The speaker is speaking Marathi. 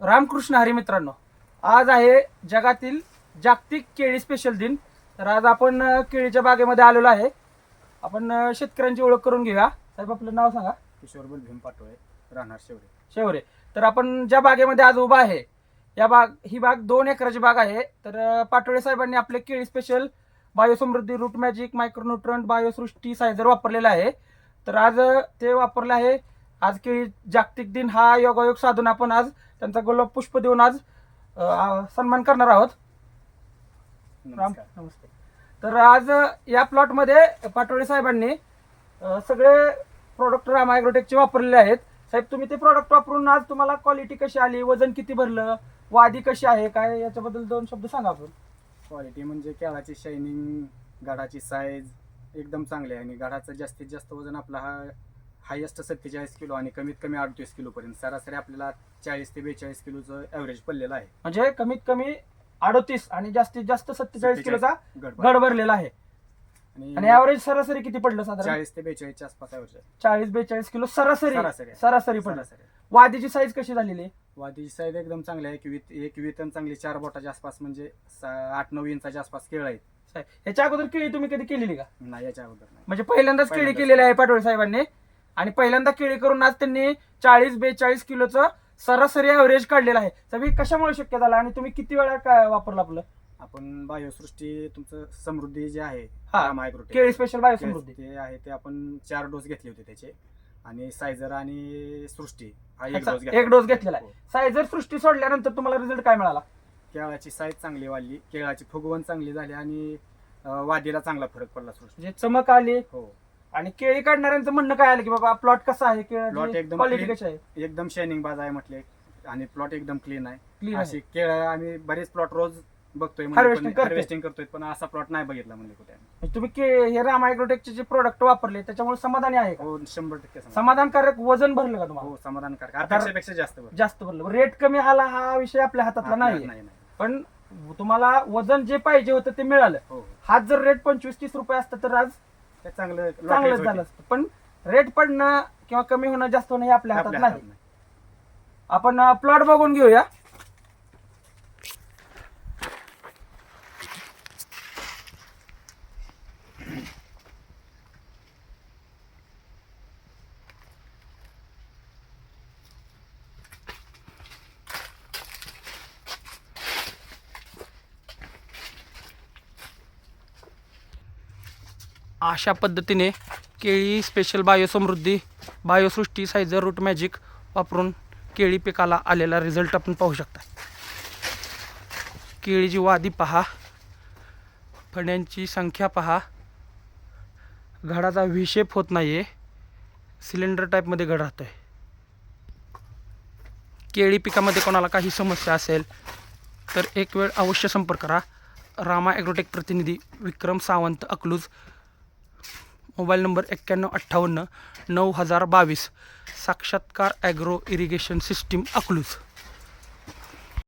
रामकृष्ण हरी मित्रांनो आज आहे जगातील जागतिक केळी स्पेशल दिन. तर आज आपण केळीच्या बागेमध्ये आलेलो आहे. आपण शेतकऱ्यांची ओळख करून घेऊया. साहेब आपलं नाव सांगा. किशोरबल भीम पाटोळे राहणार शेवरे. शेवरे. तर आपण ज्या बागेमध्ये आज उभा आहे या बाग ही बाग दोन एकराची बाग आहे. तर पाटोळे साहेबांनी आपले केळी special Biosamruddhi root magic micronutrient Biosrushti sizer वापरलेला आहे. तर आज ते वापरलं आहे. आज केळी जागतिक दिन हा योगायोग साधून आपण आज त्यांचा गुलाब पुष्प देऊन आज अ, सन्मान करणार आहोत. राम. नमस्कार. नमस्ते. तर आज या प्लॉटमध्ये पाटोळे साहेबांनी अ, सगळे प्रोडक्ट राम ॲग्रोटेकचे वापरलेले आहेत. साहेब तुम्ही ते प्रोडक्ट वापरून आज तुम्हाला क्वालिटी कशी आली? वजन किती भरलं? वादी कशी आहे? काय? याच्याबद्दल दोन शब्द सांगा आपण. क्वालिटी म्हणजे केळाची शायनिंग गाडाची साईज एकदम चांगली आहे. आणि गाडाचं जास्तीत जास्त वजन आपला हा हायेस्ट सत्तेचाळीस किलो आणि कमीत कमी अडतीस किलो पर्यंत सरासरी आपल्याला चाळीस ते बेचाळीस किलोचं ॲव्हरेज पडलेलं आहे. म्हणजे कमीत कमी अडोतीस आणि जास्तीत जास्त सत्तेचाळीस किलोचा गड भरलेला आहे. आणि ॲव्हरेज सरासरी किती पडलं साधारण? चाळीस ते बेचाळीसच्या आसपास चाळीस बेचाळीस किलो सरासरी. सरासरी आहे. पडलं. वादीची साईज कशी झालेली आहे? वादीची साईज एकदम चांगली आहे. एक एक वितन चांगली चार बोटाच्या आसपास म्हणजे आठ नऊ इंचाच्या आसपास केळ आहेत. साहेब, ह्याच्या अगोदर केळी तुम्ही कधी केलेली का? नाही याच्या अगोदर म्हणजे पहिल्यांदाच केळी. केलेली आहे पाटोळे साहेबांनी. आणि पहिल्यांदा केळी करून आज त्यांनी चाळीस बेचाळीस किलोचं सरासरी ॲव्हरेज काढलेलं आहे. तर हे कशामुळे शक्य झालं आणि तुम्ही किती वेळा काय वापरलं आपलं? आपण बायोसृष्टी तुमचं समृद्धी जे आहे हा. केळी स्पेशल बायोसमृद्धी. ते आहे ते आपण चार डोस घेतले होते त्याचे. आणि सायझर आणि सृष्टी हा एक डोस एक डोस घेतलेला आहे. हो. सायझर सृष्टी सोडल्यानंतर तुम्हाला रिझल्ट काय मिळाला? केळाची साईज चांगली वाढली केळाची फुगवण चांगली झाली आणि अं, वादीला चांगला फरक पडला सृष्टी म्हणजे चमक आली. हो. आणि केळी काढणाऱ्यांचं म्हणणं काय आलं की बाबा प्लॉट कसा आहे? Plot एकदम क्वालिटी clean. कशी आहे? एकदम शायनिंग बाज आहे म्हटले. आणि प्लॉट एकदम क्लीन आहे. क्लीन अशी केळ आम्ही बरेच प्लॉट रोज बघतोय Harvesting करतोय. हार्वेस्टिंग करतोय पण असा प्लॉट नाही बघितला म्हणजे कुठे आम्ही. तुम्ही के- हे राम जे प्रोडक्ट वापरले त्याच्यामुळे समाधानी आहे का? हो शंभर टक्के समाधान. समाधानकारक वजन भरलं का तुम्हाला? हो समाधानकारक. अपेक्षेपेक्षा जास्त बरं. जास्त भरलं. रेट कमी आला हा विषय आपल्या हातातला नाही नाही. पण तुम्हाला वजन जे पाहिजे होतं ते मिळालं. हो. हाच जर रेट पंचवीस तीस रुपये असतं तर आज ते चांगलं चांगलंच झालं. असतं पण रेट पडणं किंवा कमी होणं जास्त होणं हे आपल्या हातात नाही. आपण प्लॉट बघून घेऊया अशा पद्धतीने केळी special Biosamruddhi Biosrushti sizer root magic वापरून केळी पिकाला आलेला रिझल्ट आपण पाहू शकता. केळीची वादी पहा. फण्यांची संख्या पहा. घडाचा विशेप होत नाही आहे सिलेंडर टाईपमध्ये घड राहतो आहे केळी पिकामध्ये कोणाला काही समस्या असेल तर एक वेळ अवश्य संपर्क करा. रामा ॲग्रोटेक प्रतिनिधी विक्रम सावंत अकलूज मोबाईल नंबर एक्क्याण्णव अठ्ठावन्न नऊ हजार बावीस. साक्षात्कार ॲग्रो इरिगेशन सिस्टीम अकलूज.